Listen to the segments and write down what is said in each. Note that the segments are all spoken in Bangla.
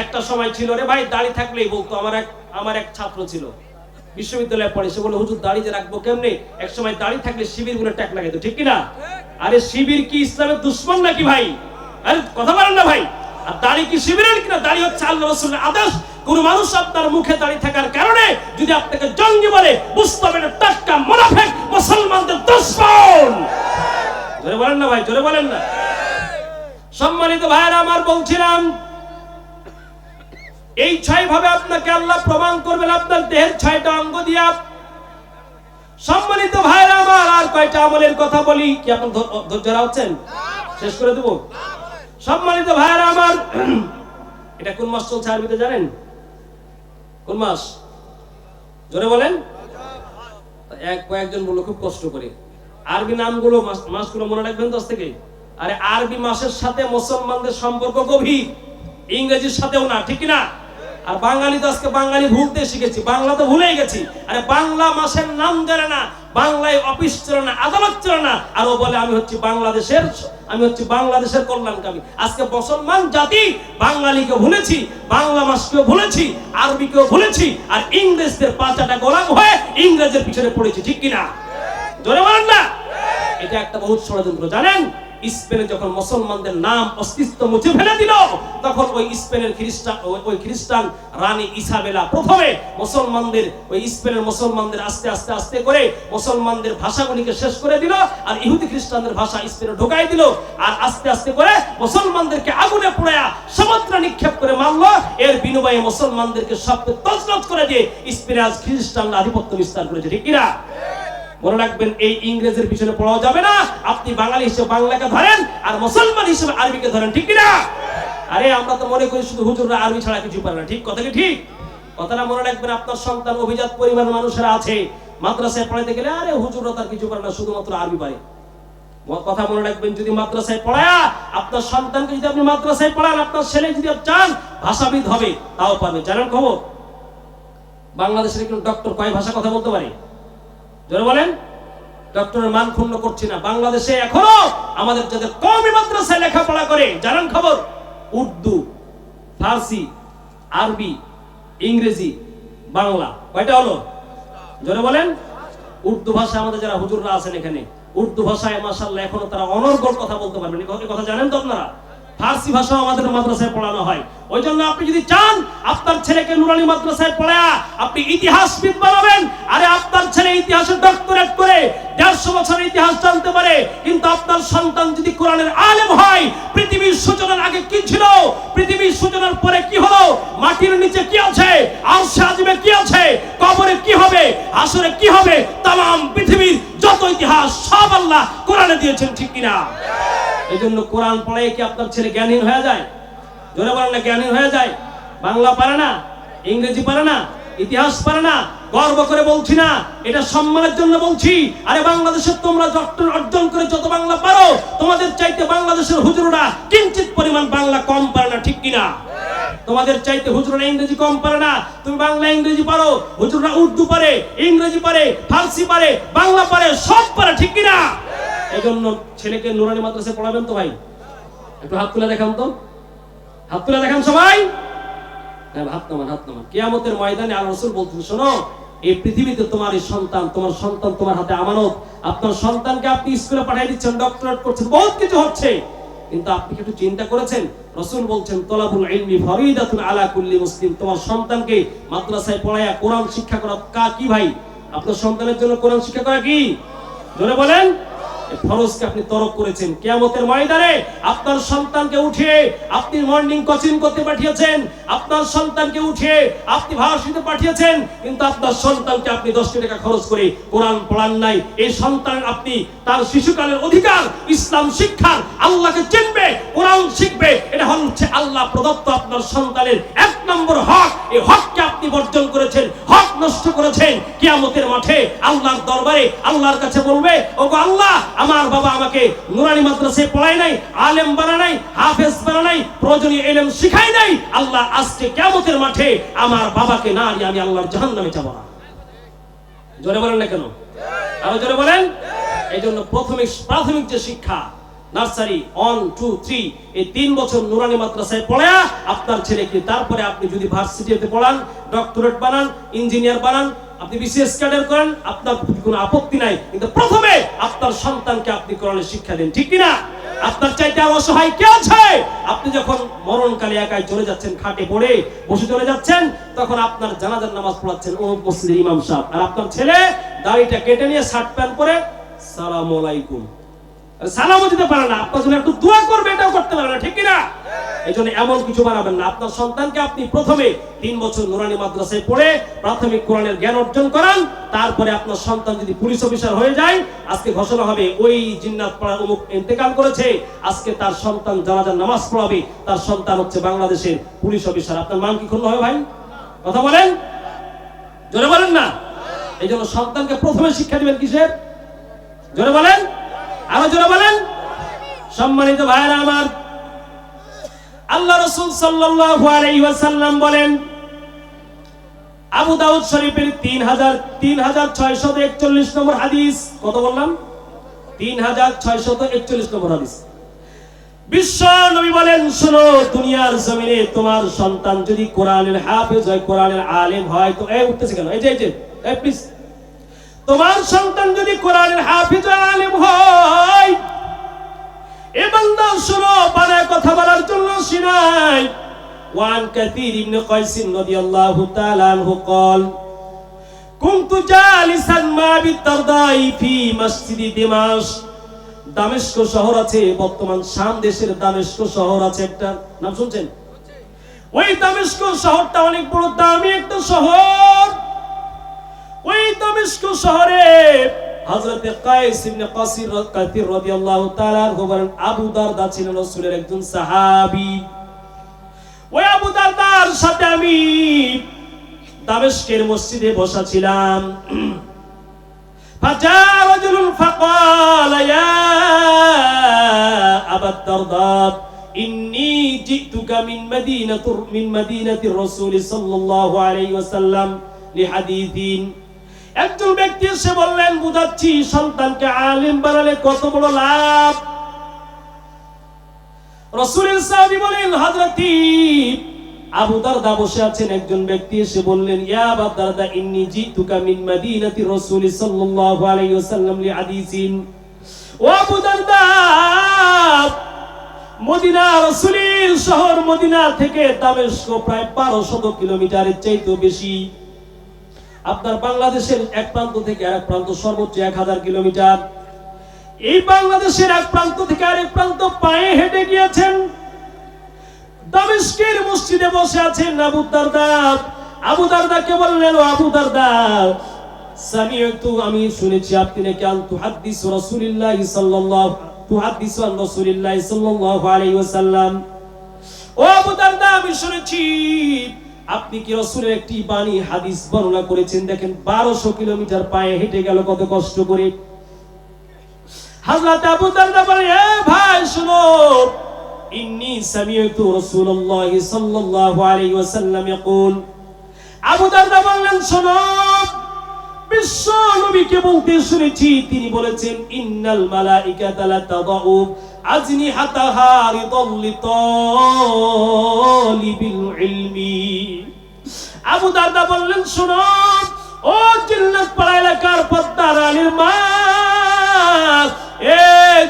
একটা সময় ছিল রে ভাই, দাড়ি থাকলেই বলতো, আমার এক আমার এক ছাত্র ছিল। বিশ্ববিদ্যালয়ে পড়ে সে বলে হুজুর, দাড়ি যে রাখব কেমনে? এক সময় দাড়ি থাকলে শিবিরগুলো ট্যাক লাগাইতো ঠিক কিনা? আরে শিবির কি ইসলামের দুশ্মন নাকি ভাই? আরে কথা বলেন না ভাই। আর দাড়ি কি শিবিরের কিনা? দাড়ি হচ্ছে আল্লাহ রসুলের আদেশ। কোন মানুষ আপনার মুখে দাড়ি থাকার কারণে যদি আপনাকে জঙ্গি বলে বুঝতে হবে না টাটকা মোনাফেক মুসলমানদের দুশ্মন। জোরে বলেন না ভাই, জোরে বলেন না। সম্মানিত ভাইয়েরা, আমার বলছিলাম এই ছয় ভাবে আপনাকে আল্লাহ প্রমাণ করবেন, আপনার দেহের ছয়টা অঙ্গ দিয়া। সম্মানিত ভাইরা আমার, আর কয়টা আমলের কথা বলি? কি আপনি ধৈর্য হচ্ছেন শেষ করে দেব? সম্মানিত ভাইরা আমার, এটা কোন মাস চলছে আরবিতে জানেন? কোন মাস? জোরে বলেন। এক, কয়েকজন বলল, খুব কষ্ট করে। আরবি নামগুলো মাসগুলো মনে রাখবেন আজ থেকে? আরে আরবি মাসের সাথে মুসলমানদের সম্পর্ক গভীর, ইংরেজির সাথেও না, ঠিক না? আর বাঙালি তো আজকে বাঙালি ভুলতে শিখেছি, বাংলা তো ভুলেই গেছি। আরে বাংলা মাসের নাম জানে না, বাংলায় অফিস চলে না, আদালত চলে না। আর ও বলে, আমি হচ্ছি বাংলাদেশের আমি হচ্ছি বাংলাদেশের কল্যাণকামী। আজকে মুসলমান জাতি, বাঙালিকে ভুলেছি, বাংলা মাসকেও ভুলেছি, আরবিকেও ভুলেছি, আর ইংরেজদের পাঁচাটা গোলাম হয়ে ইংরেজের পিছনে পড়েছি, ঠিক কিনা? জোরে বলেন না? এটা একটা বহুত ষড়যন্ত্র, জানেন? স্পেনে যখন মুসলমানদের নাম অস্তিত্ব মুছে ফেলে দিল, তখন ওই স্পেনের খ্রিস্টান ওই- খ্রিস্টান রানী ইসাবেলা প্রথমে মুসলমানদের ওই স্পেনের মুসলমানদের আস্তে আস্তে আস্তে করে মুসলমানদের ভাষাগুলিকে শেষ করে দিল আর ইহুদি খ্রিস্টানদের ভাষা স্পেনে ঢোকাই দিল আর আস্তে আস্তে করে মুসলমানদেরকে আগুনে পোড়ায়া সমুদ্র নিক্ষেপ করে মারলো। এর বিনিময়ে মুসলমানদেরকে সবকে তছনছ করে দিয়ে স্পেনে আজ খ্রিস্টানরা আধিপত্য বিস্তার করেছে। ঠিক কিনা? মনে রাখবেন, এই ইংরেজের পিছনে পড়াও যাবে না। আপনি বাঙালি হিসেবে বাংলাকে ধরেন আর মুসলমান হিসেবে আরবিকে ধরেন, ঠিক কিনা? আরে, আমরা তো মনে করি শুধু হুজুররা আরবি ছাড়া কিছু পারে না, ঠিক কথা কি ঠিক? কথাটা মনে রাখবেন, আপনার সন্তান, অভিজাত পরিবার মানুষেরা আছে, মাদ্রাসায় পড়াইতে গেলে, আরে, হুজুররা তার কিছু পারে না, শুধুমাত্র আরবি পারে। কথা মনে রাখবেন, যদি মাদ্রাসায় পড়ায়া, আপনার সন্তানকে যদি আপনি মাদ্রাসায় পড়ান, আপনার ছেলে যদি চান, ভাষাবিদ হবে, তাও পারবে। জানেন খবর? বাংলাদেশের একজন ডক্টর কয় ভাষা কথা বলতে পারে? জোরে বলেন? ডক্টরের মান ক্ষুণ্ণ করছি না। বাংলাদেশে এখনও আমাদের যাদের কমই মাদ্রাসায় লেখাপড়া করে, জানেন খবর? উর্দু, ফার্সি, আরবি, ইংরেজি, বাংলা। কয়টা হলো? জোরে বলেন। উর্দু ভাষা আমাদের যারা হুজুররা আছেন এখানে, উর্দু ভাষায় মাশাআল্লাহ এখনও তারা অনর্গল কথা বলতে পারবেন কথা- জানেন তো আপনারা? ফার্সি ভাষাও আমাদের মাদ্রাসায় পড়ানো হয়। ওই জন্য আপনি যদি চান, আপনার ছেলেকে নুরানি মাদ্রাসায় পড়ায়া আপনি ইতিহাসবিদ বানাবেন, আরে সন্তান যদি কোরআনের আলেম হয়, পৃথিবীর সূচনার আগে কি ছিল? পৃথিবীর সূচনার পরে কি হলো? মাটির নিচে কি আছে? আরশে আজিমে কি আছে? কবরে কি হবে? আসরে কি হবে? তাম পৃথিবীর যত ইতিহাস, সব আল্লাহ কোরআনে দিয়েছেন, ঠিক কিনা? এই জন্য কোরআন পড়ে কি আপনার ছেলে জ্ঞানহীন হয়ে যায়? জোরে বলেন না জ্ঞানহীন হয়ে যায়? বাংলা পারে না? ইংরেজি পারে না? ইতিহাস পারে না? গর্ব করে বলছি না, এটা সম্মানের জন্য বলছি। আরে বাংলাদেশের তোমরা ডক্টর অর্জন করে যত বাংলা পারো, তোমাদের চাইতে বাংলাদেশের হুজুররা কিঞ্চিত পরিমাণ বাংলা কম পারে না, ঠিক কিনা? তোমাদের চাইতে হুজুররা ইংরেজি কম পারে না। তুমি বাংলা ইংরেজি পারো, হুজুররা উর্দু পারে, ইংরেজি পারে, ফার্সি পারে, বাংলা পারে, সব পারে, ঠিক কিনা? এই জন্য ছেলেকে নুরানি মাদ্রাসে পড়াবেন তো ভাই। একটু হাত তুলে দেখান তো। হাত তুলে দেখান সবাই। হ্যাঁ হাত নামান হাত নামান। কিয়ামতের ময়দানে আল্লাহ রাসূল বলছেন, শোনো এই পৃথিবীতে তোমার এই সন্তান, তোমার সন্তান তোমার হাতে আমানত। আপনার সন্তানকে আপনি স্কুলে পাঠিয়ে দিচ্ছেন ডক্টরেট করছেন, বহুত কিছু হচ্ছে। কিন্তু আপনি একটু চিন্তা করেছেন? রসুল বলছেন, তলাবুল ইলমি ফরিদাতুন আলা কুল্লি মুসলিম। তোমার সন্তানকে মাদ্রাসায় পড়ায়া কোরআন শিক্ষা করা কা কি ভাই? আপনার সন্তানের জন্য কোরআন শিক্ষা করা কি? জোরে বলেন। ফরজকে আপনি তরক করেছেন। কিয়ামতের ময়দানে আপনার সন্তানকে উঠিয়ে আপনি মর্নিং কোচিং করতে পাঠিয়েছেন। আপনার সন্তানকে উঠিয়ে আপনি পাঠিয়েছেন। কিন্তু আপনার সন্তানকে আপনি দশটি টাকা খরচ করে কোরআন পড়ান নাই। এই সন্তান আপনি তার শিশুকালের অধিকার, ইসলাম শিক্ষার আল্লাহকে চিনবে, কোরআন শিখবে। এটা হচ্ছে আল্লাহ প্রদত্ত আপনার সন্তানের এক নম্বর হক। এই হককে আপনি বর্জন করেছেন। নষ্ট করেছেন কিয়ামতের মাঠে। আল্লাহর দরবারে আল্লাহর কাছে বলবে, ওগো আল্লাহ, আমার বাবা আমাকে নুরানি মাদ্রাসায় পড়ায় নাই, আলেম বানা নাই, হাফেজ বানা নাই, প্রয়োজনীয় এলেম শিখাই নাই। আল্লাহ আজকে কিয়ামতের মাঠে আমার বাবাকে না নিয়ে আমি আল্লাহর জাহান্নামে যাব না। জোরে বলেন না কেন? আরও জোরে বলেন? এই জন্য প্রাথমিক প্রাথমিক যে শিক্ষা নার্সারি, ওয়ান, টু, থ্রি, এই তিন বছর নুরানি মাদ্রাসায় পড়া আপনার ছেলেকে, তারপরে আপনি যদি ভার্সিটিতে পড়ান, ডক্টরেট বানান, ইঞ্জিনিয়ার বানান, আপনি ক্যাডার করেন, আপনার কোনো আপত্তি নাই। কিন্তু প্রথমে আপনার সন্তানকে আপনি শিক্ষা দেন, ঠিক কিনা? আপনার চাইতে আর অসহায় কে আছে? আপনি যখন মরণকালে একাই চলে যাচ্ছেন, খাটে পড়ে বসে চলে যাচ্ছেন, তখন আপনার জানাজার নামাজ পড়াচ্ছেন, ও মসজিদের ইমাম সাহেব। আর আপনার ছেলে দাড়িটা কেটে নিয়ে শার্ট প্যান্ট পরে, সালাম আলাইকুম। সালামও দিতে পারে না। আপনার জন্য একটু দোয়া করবে, এটাও করতে পারে না, ঠিক কিনা? এই জন্য এমন কিছু বানাবেন না। আপনার সন্তানকে আপনি প্রথমে তিন বছর নুরানি মাদ্রাসায় পড়ে প্রাথমিক কোরআনের জ্ঞান অর্জন করান। তারপরে আপনার সন্তান যদি পুলিশ অফিসার হয়ে যায়, আজকে ঘোষণা হবে, ওই জিন্নাত পাড়ার অমুক ইন্তেকাল করেছে। আজকে তার সন্তান জানাজার নামাজ পড়াবে। তার সন্তান হচ্ছে বাংলাদেশের পুলিশ অফিসার। আপনার মান কি ক্ষুণ্ণ হবে ভাই? কথা বলেন? জোরে বলেন না? এই জন্য সন্তানকে প্রথমে শিক্ষা দিবেন কিসের? জোরে বলেন? আরও জোরে বলেন। সম্মানিত ভাইরা আমার, আল্লাহ রসুল ওয়াসাল্লাম বলেন, আবু দাউদ শরীফের তিন হাজার তিন হাজার ছয়শত একচল্লিশ নম্বর হাদিস। কত বললাম? তিন হাজার ছয়শত একচল্লিশ নম্বর হাদিস। বিশ্ব নবী বলেন, শোনো, দুনিয়ার জমিনে তোমার সন্তান যদি কোরআনের হাফেজ হয়, কোরআনের আলেম হয়, তো এই উঠতেছে কেন? এই যে এই যে প্লিজ তোমার সন্তান যদি কোরআনের হাফিজ হয়, আলেম হয় এ বান্দা শোনো বানায় কথা বলার জন্য সিনাই ওয়ান কাতির ইবনে কাইস রাদিয়াল্লাহু তাআলা আনহু قال كنت جالسا مع ابي الدرداء في مسجد دمشق দামেস্ক শহর আছে বর্তমান শাম দেশের দামেস্ক শহর আছে একটা নাম শুনছেন ওই দামেস্ক শহরটা অনেক বড় দামি একটা শহর ওই দমিশক শহরে হযরতে কায়েস ইবনে কাসির কাতির রাদিয়াল্লাহু তাআলা বলেন, আবু দারদা ছিলেন রাসূলের একজন সাহাবী। ওই আবু দারদার সাথে আমি দামেস্কের মসজিদে বসা ছিলাম। ফাজা রাজুলুন ফাকাল, ইয়া আবু দারদা, ইন্নি জিতুকা মিন মদিনাতুর মিন মদিনাতির রাসূল সাল্লাল্লাহু আলাইহি ওয়াসাল্লাম লিহাদিসিন। একজন ব্যক্তি এসে বললেন, বুঝাচ্ছি, সন্তানকে আলিম বানালে কত বড় লাভ? রসুলের সাহাবী বলেন, হযরতি আবু দারদা বসে আছেন। একজন ব্যক্তি এসে বললেন, ইয়া আবু দারদা, ইন্নী জিতুকা মিন মাদিনাতি রাসূলি সাল্লাল্লাহু আলাইহি ওয়াসাল্লাম লিহাদিসিন ও আবু দারদা, মদিনা রাসূলের শহর মদিনা থেকে দামেস্ক প্রায় 1200 কিলোমিটারের চাইতেও বেশি। আপনার বাংলাদেশের এক প্রান্ত থেকে আরেক প্রান্ত সর্বোচ্চ 1000 কিলোমিটার। এই বাংলাদেশের এক প্রান্ত থেকে আরেক প্রান্ত পায়ে হেঁটে গিয়েছেন। দামেস্কের মসজিদে বসে আছেন আবু দারদা। আবু দারদাকে বললেন আবু দারদা সামিয়তু আমি শুনেছি আপনি নাকি আন তুহাদ্দিসু রাসূলুল্লাহ সাল্লাল্লাহু, তুহাদ্দিসু আন রাসূলুল্লাহ সাল্লাল্লাহু আলাইহি ওয়াসাল্লাম। ও আবু দারদা, আমি শুনেছি আপনি কি রাসূলের একটি বাণী, হাদিস বর্ণনা করেছেন? দেখেন 1200 কিলোমিটার পায়ে হেঁটে গেল, কত কষ্ট করে। আবু দারদা বলে, এ ভাই, শুনো, ইন্নী রাসূলুল্লাহ সাল্লাল্লাহু আলাইহি ওয়াসাল্লাম ইয়াকুল। আবু দারদা বললেন, শোনো, বিশ্ব নবীকে বলতে শুনেছি, তিনি বলেছেন, ইন্নাল মালাইকাতা লা তাদাউ আজনিহাতাহা রিদাল্লি তালিবিল ইলমি। আবু দারদা বললেন, শোনো, ও জিন্নাত পাড়া এলাকার পদ্মার আলীর মা এ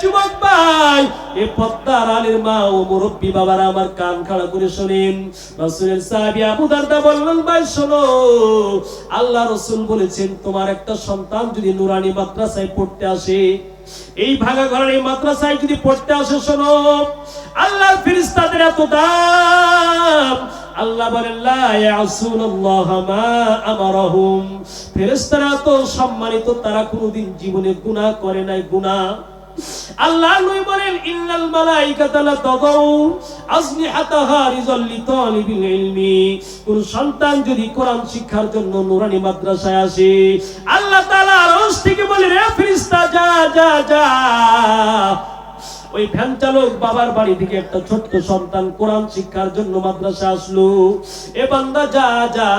যুবক ভাই, এ পদ্মার আলীর মা ও মুরব্বী বাবারা আমার কান খাড়া করে শোনেন। রাসূলের সাহাবী আবু দারদা বললেন, ভাই, শোনো, আল্লাহ রাসূল বলেছেন, তোমার একটা সন্তান যদি নুরানি মাদ্রাসায় পড়তে আসে, এই ভাঙা ঘরের এই মাদ্রাসায় যদি পড়তে আসে, শোনো, আল্লাহর ফেরেশতাদের এত দাম আল্লাহ বলেন আমারহুম। ফেরেশতারা তো সম্মানিত, তারা কোনোদিন জীবনে গুনাহ করে নাই, গুনাহ। আল্লাহ বলেন শিক্ষার জন্য নুরানি মাদ্রাসায় আল্লাহ থেকে রে ফেরেশতা যা। ওই ভ্যান চালক বাবার বাড়ি থেকে একটা ছোট্ট সন্তান কোরআন শিক্ষার জন্য মাদ্রাসা আসলো। এ বান্দা, যা যা।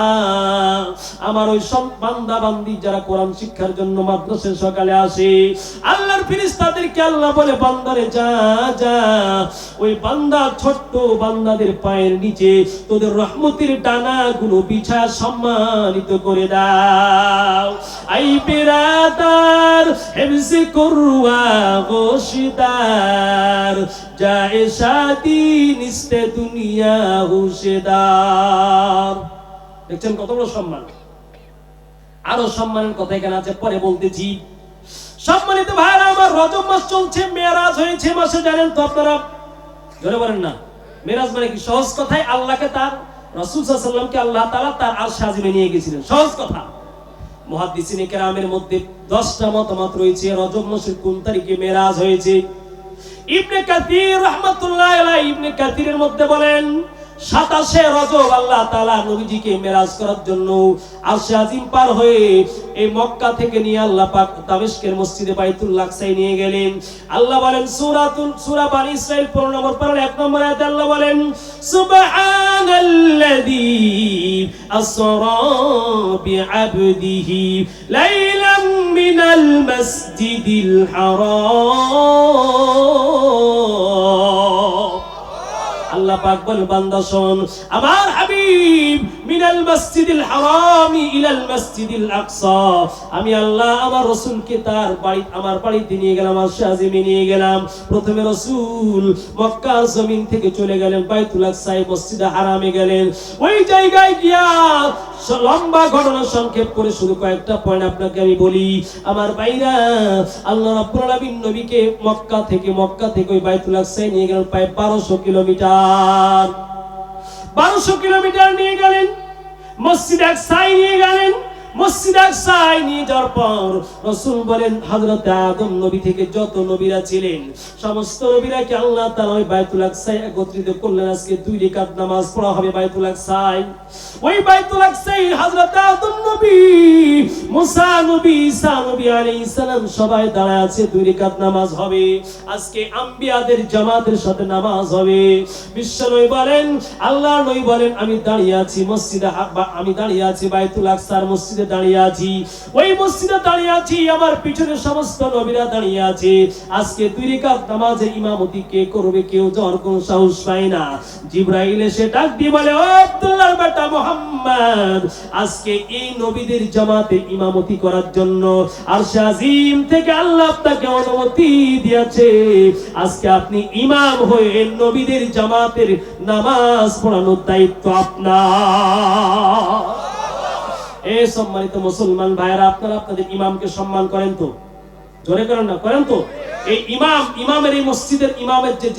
আমার ওই বান্দা বান্দি যারা কোরআন শিক্ষার জন্য মাদ্রাসায় সকালে আসে আল্লাহর ফিরিস্তাদেরকে আল্লাহ বলে, বান্দারে, যা যা। ওই বান্দা ছোট্ট বান্দাদের পায়ের নিচে তোদের ডানাগুলো বিছা সম্মানিত করে দাও। আই হেমসে করুয়া দুনিয়া দেখছেন কত বড় সম্মান? আরও সম্মানের কথা এখানে আছে, পরে বলতেছি সম্মানিত ভাইরা, আমার রজব মাস চলছে, মেয়ারাজ হয়েছে, মাসে জানেন তো আপনারা? জোরে বলেন না। মেরাজ মানে কি? সহজ কথায় আল্লাহকে তার, রসুল সাল্লামকে আল্লাহ তাআলা তার আর সাজিমে নিয়ে গেছিলেন। সহজ কথা। মুহাদ্দিসিনে কেরামের মধ্যে দশটা মতামত রয়েছে। রজব মাসের কোন তারিখে মেরাজ হয়েছে? ইবনে কাতির রাহমাতুল্লাহ ইবনে কাতিরের মধ্যে বলেন সাতাশে রজব আল্লাহ তালা নবীজিকে মেরাজ করার জন্য আরশে আজিম পার হয়ে এই মক্কা থেকে নিয়ে আল্লাহ পাক দামেস্কের মসজিদে বাইতুল আকসায় নিয়ে গেলেন। আল্লাহ বলেন সূরাতুল সূরা বানি ইসরাইল 15 নম্বর পারা এক নম্বর আয়াতে আল্লাহ বলেন, সুবহানাল্লাযী আসরা বিআবদিহি লাইলাম মিনাল মাসজিদিল হারাম। আল্লাহ পাক বল বান্দা শোন আমার হাবিব মিনাল মসজিদিল হারামি ইলাল মসজিদিল আকসা। আমি আল্লাহ আমার রাসূলকে তার বাড়ি, আমার বাড়িতে নিয়ে গেলাম আর শাজিমে নিয়ে গেলাম। প্রথমে রাসূল মক্কার জমিন থেকে চলে গেলেন, বাইতুল আকসায় মসজিদে হারামে গেলেন। ওই জায়গায় গিয়া লম্বা ঘটনা সংক্ষেপ করে শুধু কয়েকটা পয়েন্ট আপনাকে আমি বলি। আমার ভাইরা, আল্লাহ রাব্বুল আলামিন নবীকে মক্কা থেকে মক্কা থেকে ওই বাইতুল আকসায় নিয়ে গেলেন প্রায় 1200 কিলোমিটার। 1200 কিলোমিটার নিয়ে গেলেন মসজিদ এক সাই নিয়ে গেলেন মসজিদ আকসায় নিয়ে যাওয়ার পর রাসূল বলেন, হযরত আদম নবী থেকে যত নবীরা ছিলেন, সমস্ত নবীরাকে আল্লাহ তাআলা ওই বাইতুল আকসায় একত্রিত করলেন। আজকে দুই রাকাত নামাজ পড়া হবে বাইতুল আকসায়। ওই বাইতুল আকসায় হযরত আদম নবী, মুসা নবী, ঈসা নবী আলাইহিস সালাম সবাই দাঁড়ায় আছে, দুই রাকাত নামাজ হবে। আজকে আম্বিয়াদের জামাতের সাথে নামাজ হবে। বিশ্ব নবী বলেন আল্লাহ নবী বলেন, আমি দাঁড়িয়ে আছি মসজিদে আমি দাঁড়িয়ে আছি বাইতুল আকসার মসজিদে দাঁড়িয়ে আছি। ওই মসজিদে দাঁড়িয়ে আছি, আমার পিছনে সমস্ত নবীরা দাঁড়িয়ে আছে। আজকে দুই নামাজের ইমামতি কে করবে কেউ সাহস পায় না। এসে ডাক দিয়ে বলে, ও বেটা মুহাম্মদ, আজকে এই নবীদের জামাতে ইমামতি করার জন্য আর শাজিম থেকে আল্লাহ আপনাকে অনুমতি দিয়েছে। আজকে আপনি ইমাম হয়ে নবীদের জামাতের নামাজ পড়ানোর দায়িত্ব আপনার। এ সম্মানিত মুসলমান ভাইয়েরা, আপনারা আপনাদের ইমামকে সম্মান করেন তো? জোরে করেন না, করেন তো? এই ইমাম, ইমামের এই মসজিদের ইমামের যে